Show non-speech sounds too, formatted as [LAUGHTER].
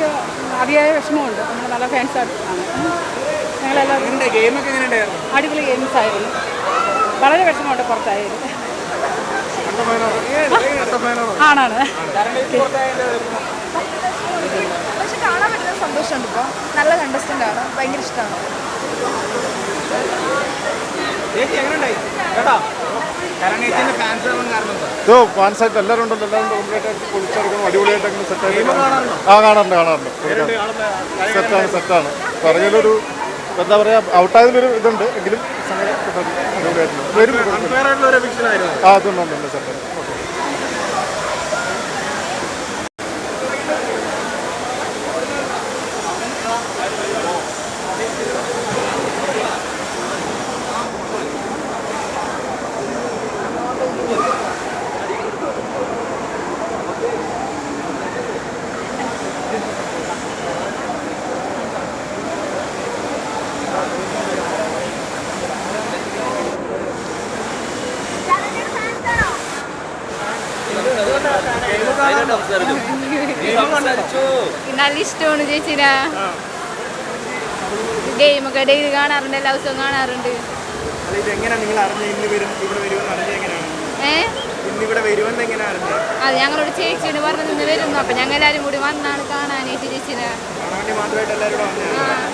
നമുക്ക് അതിയായ വിഷമമുണ്ട്. നമ്മൾ നല്ല ഫാൻസ് ആണ് ഞങ്ങളെല്ലാം അടിപൊളി ഗെയിംസ് ആയിരുന്നു. വളരെ വിഷമമുണ്ട് പുറത്തായത്. ആണാണ്. പക്ഷെ കാണാൻ പറ്റുന്ന സന്തോഷമുണ്ട് ഇപ്പോൾ നല്ല കണ്ടസ്റ്റന്റ് ആണ്. ഭയങ്കര ഇഷ്ടമാണ്. ഫാൻസ്? ഇത് ഫാൻസായിട്ട് എല്ലാവരും ഉണ്ടല്ലോ. എല്ലാവരും കംപ്ലീറ്റ് ആയിട്ട് പൊളിച്ചെടുക്കണം. അടിപൊളിയായിട്ട് അങ്ങനെ സെറ്റായിട്ട് ആ കാണാറുണ്ട് കാണാറുണ്ട്. സെറ്റാണ് സെറ്റാണ് പറഞ്ഞതിലൊരു എന്താ പറയുക ഔട്ടായതിലൊരു ഇതുണ്ട്. എങ്കിലും അടിപൊളിയായിട്ടുണ്ട്. ആ അതുണ്ടോ സെറ്റാണ് [LAUGHS] നല്ല ഇഷ്ടമാണ് ചേച്ചിനെ ഗെയിമൊക്കെ ഡെയിലി കാണാറുണ്ട് എല്ലാ ദിവസവും കാണാറുണ്ട്. അത് ഞങ്ങളോട് ചേച്ചിയോട് പറഞ്ഞു നിന്ന് വരുന്നു. അപ്പൊ ഞങ്ങൾ എല്ലാരും കൂടി വന്നാണ് കാണാനേ ചേച്ചിനെ കാണാൻ ചേച്ചി വന്നതാണ്